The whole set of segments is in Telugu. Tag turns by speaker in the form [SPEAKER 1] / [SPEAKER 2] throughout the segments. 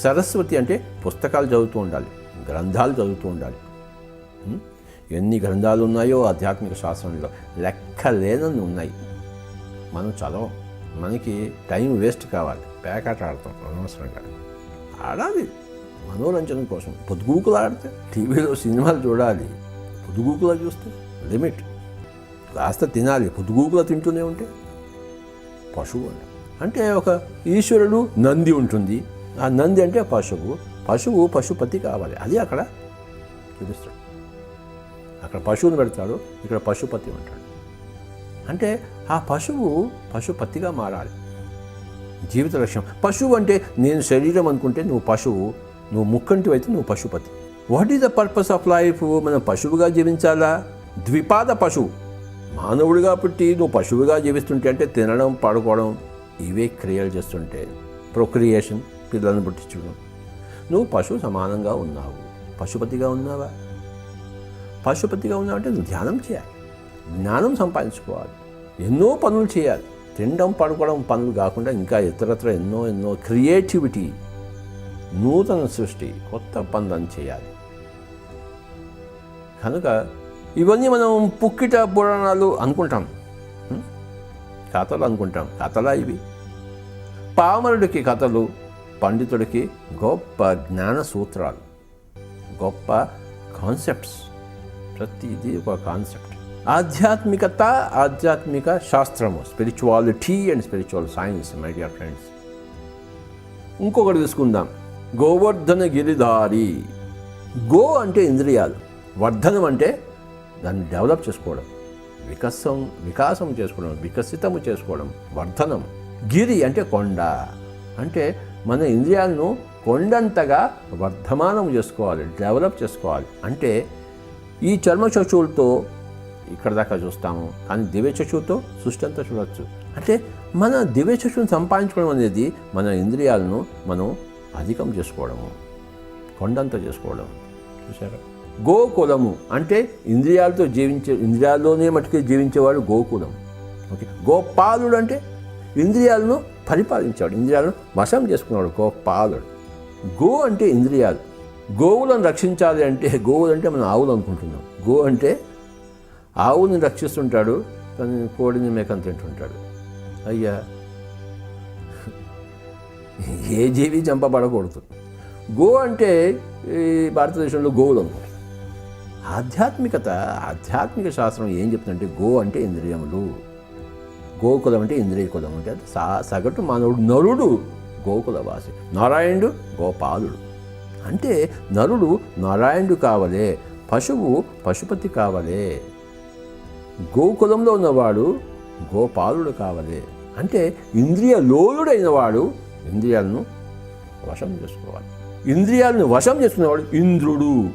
[SPEAKER 1] సరస్వతి అంటే పుస్తకాలు చదువుతూ ఉండాలి గ్రంథాలు చదువుతూ ఉండాలి. ఎన్ని గ్రంథాలు ఉన్నాయో ఆధ్యాత్మిక శాస్త్రంలో లెక్కలేనన్ని ఉన్నాయి. మనం చదవం. మనకి టైం వేస్ట్ కావాలి. పేకాట ఆడతాం అనవసరంగా. ఆడాలి. మనోరంజనం కోసం. పొద్దుగూకులు ఆడితే టీవీలో సినిమాలు చూడాలి. పొద్దుగూకులు చూస్తే లిమిట్. కాస్త తినాలి. పొద్దుగూకులు తింటూనే ఉంటే పశువు అంటే ఒక ఈశ్వరుడు నంది ఉంటుంది. ఆ నంది అంటే పశువు. పశువు పశుపతి కావాలి. అది అక్కడ చూపిస్తాడు. అక్కడ పశువుని పెడతాడు. ఇక్కడ పశుపతి ఉంటాడు. అంటే ఆ పశువు పశుపతిగా మారాలి. జీవిత లక్ష్యం. పశువు అంటే నేను శరీరం అనుకుంటే నువ్వు పశువు. నువ్వు ముక్కంటివి అయితే నువ్వు Pashupati. What is the purpose of life మనం పశువుగా జీవించాలా? ద్విపాద పశువు. మానవుడిగా పుట్టి నువ్వు పశువుగా జీవిస్తుంటే అంటే తినడం పడుకోవడం ఇవే క్రియలు చేస్తుంటే. ప్రొక్రియేషన్ పిల్లలను పుట్టించుడు నువ్వు పశువు సమానంగా ఉన్నావు. పశుపతిగా ఉన్నావా? పశుపతిగా ఉన్నావంటే నువ్వు ధ్యానం చేయాలి. జ్ఞానం సంపాదించుకోవాలి. ఎన్నో పనులు చేయాలి. తినడం పడుకోవడం పనులు కాకుండా ఇంకా ఇతరత్ర ఎన్నో ఎన్నో క్రియేటివిటీ నూతన సృష్టి కొత్త పనులను చేయాలి. కనుక ఇవన్నీ మనం పుక్కిట పురాణాలు అనుకుంటాం. కథలు అనుకుంటాం. కథలా ఇవి. పామరుడికి కథలు పండితుడికి గొప్ప జ్ఞాన సూత్రాలు గొప్ప కాన్సెప్ట్స్ ప్రతిదీ ఒక కాన్సెప్ట్ ఆధ్యాత్మికత ఆధ్యాత్మిక శాస్త్రము spirituality and spiritual science my dear friends ఇంకొకటి తీసుకుందాం. గోవర్ధన గిరిధారి గో అంటే ఇంద్రియాలు వర్ధనం అంటే దాన్ని డెవలప్ చేసుకోవడం వికసం వికాసం చేసుకోవడం వికసితము చేసుకోవడం వర్ధనం. గిరి అంటే కొండ అంటే మన ఇంద్రియాలను కొండంతగా వర్ధమానం చేసుకోవాలి డెవలప్ చేసుకోవాలి. అంటే ఈ చర్మ చచువులతో ఇక్కడ దాకా చూస్తాము కానీ దివ్య చచువుతో సృష్టి అంతా చూడవచ్చు అంటే మన దివ్య చచువును సంపాదించుకోవడం అనేది మన ఇంద్రియాలను మనం అధికం చేసుకోవడము కొండంత చేసుకోవడం. చూసారా గోకులము. అంటే ఇంద్రియాలతో జీవించే ఇంద్రియాల్లోనే మట్టుకే జీవించేవాడు గోకులం. ఓకే. గోపాలుడు అంటే ఇంద్రియాలను పరిపాలించాడు. ఇంద్రియాలను వశం చేసుకునేవాడు గోపాలుడు గో అంటే ఇంద్రియాలు. గోవులను రక్షించాలి అంటే గోవులు అంటే మనం ఆవులు అనుకుంటున్నాం. గో అంటే ఆవుని రక్షిస్తుంటాడు కానీ కోడిని మేకను తింటుంటాడు. అయ్యా ఏ జీవి చంపబడకూడదు. గో అంటే ఈ భారతదేశంలో గోవులు అనుకుంటారు ఆధ్యాత్మికత ఆధ్యాత్మిక శాస్త్రం ఏం చెప్తుందంటే గో అంటే ఇంద్రియములు. గోకులం అంటే ఇంద్రియ కులం అంటే సా సగటు మానవుడు నరుడు గోకులవాసి. నారాయణుడు గోపాలుడు. అంటే నరుడు నారాయణుడు కావలే పశువు పశుపతి కావలే గోకులంలో ఉన్నవాడు గోపాలుడు కావలే. అంటే ఇంద్రియ లోలుడైన వాడు ఇంద్రియాలను వశం చేసుకోవాలి. ఇంద్రియాలను వశం చేసుకునేవాడు ఇంద్రుడు.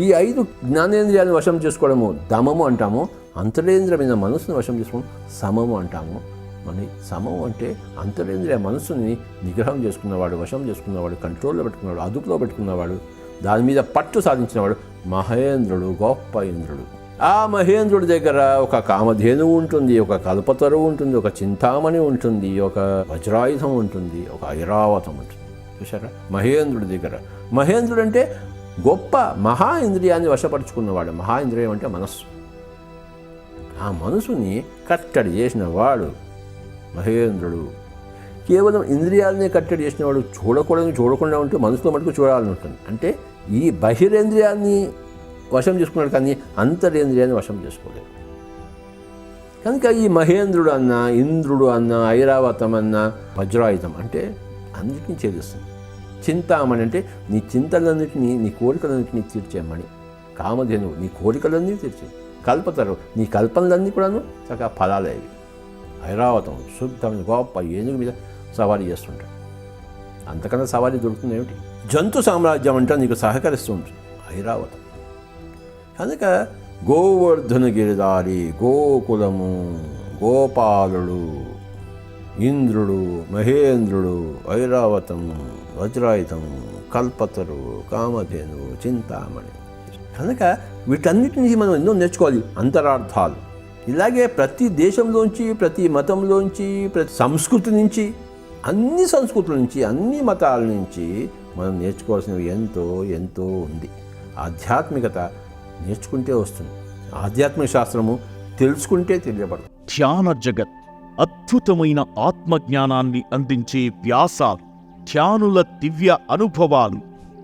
[SPEAKER 1] ఈ ఐదు జ్ఞానేంద్రియాలను వశం చేసుకోవడము దమము అంటాము. అంతరేంద్రమైన మనసును వశం చేసుకోవడం సమము అంటాము. మరి సమం అంటే అంతరేంద్రియ మనసుని నిగ్రహం చేసుకున్నవాడు వశం చేసుకున్నవాడు కంట్రోల్లో పెట్టుకున్నవాడు అదుపులో పెట్టుకున్నవాడు దాని మీద పట్టు సాధించినవాడు మహేంద్రుడు గొప్ప ఇంద్రుడు ఆ మహేంద్రుడి దగ్గర ఒక కామధేనువు ఉంటుంది ఒక కల్పతరువు ఉంటుంది ఒక చింతామణి ఉంటుంది ఒక వజ్రాయుధం ఉంటుంది ఒక ఐరావతం ఉంటుంది. చూసారా మహేంద్రుడి దగ్గర. మహేంద్రుడు అంటే గొప్ప మహా ఇంద్రియాన్ని వశపరుచుకున్నవాడు. మహా ఇంద్రియం అంటే మనస్సు. ఆ మనసుని కట్టడి చేసిన వాడు మహేంద్రుడు. కేవలం ఇంద్రియాలనే కట్టడి చేసినవాడు చూడకూడదు చూడకుండా ఉంటే మనసులో మటుకు చూడాలని ఉంటుంది. అంటే ఈ బహిరేంద్రియాన్ని వశం చేసుకున్నాడు కానీ అంతరేంద్రియాన్ని వశం చేసుకోలేదు. కనుక ఈ మహేంద్రుడు అన్న ఇంద్రుడు అన్న ఐరావతం అన్న వజ్రాయుధం అంటే అన్నిటినీ ఛేదిస్తుంది చింతామణి అంటే నీ చింతలన్నింటినీ నీ కోరికలన్నింటినీ తీర్చేయమని. కామధేనువు నీ కోరికలన్నీ తీర్చే కల్పతరు. నీ కల్పనలన్నీ కూడాను చక్కగా ఫలాలేవి ఐరావతం శుద్ధమైన గొప్ప ఏనుగు మీద సవారీ చేస్తుంటాడు. అంతకన్నా సవారీ దొరుకుతుంది ఏమిటి? జంతు సామ్రాజ్యం అంటే నీకు సహకరిస్తూ ఉంటుంది. ఐరావతం కనుక గోవర్ధన గిరిదారి గోకులము గోపాలుడు ఇంద్రుడు మహేంద్రుడు ఐరావతం వజ్రాయుధము కల్పతరు కామధేను చింతామణి కనుక వీటన్నిటి నుంచి మనం ఎన్నో నేర్చుకోవాలి. అంతరార్థాలు. ఇలాగే ప్రతి దేశంలోంచి ప్రతి మతంలోంచి ప్రతి సంస్కృతి నుంచి అన్ని సంస్కృతుల నుంచి అన్ని మతాల నుంచి మనం నేర్చుకోవాల్సినవి ఎంతో ఎంతో ఉంది. ఆధ్యాత్మికత నేర్చుకుంటే వస్తుంది. ఆధ్యాత్మిక శాస్త్రము తెలుసుకుంటే తెలియబడదు
[SPEAKER 2] ధ్యాన జగత్ అద్భుతమైన ఆత్మజ్ఞానాన్ని అందించే వ్యాసాలు ధ్యానుల దివ్య అనుభవాలు.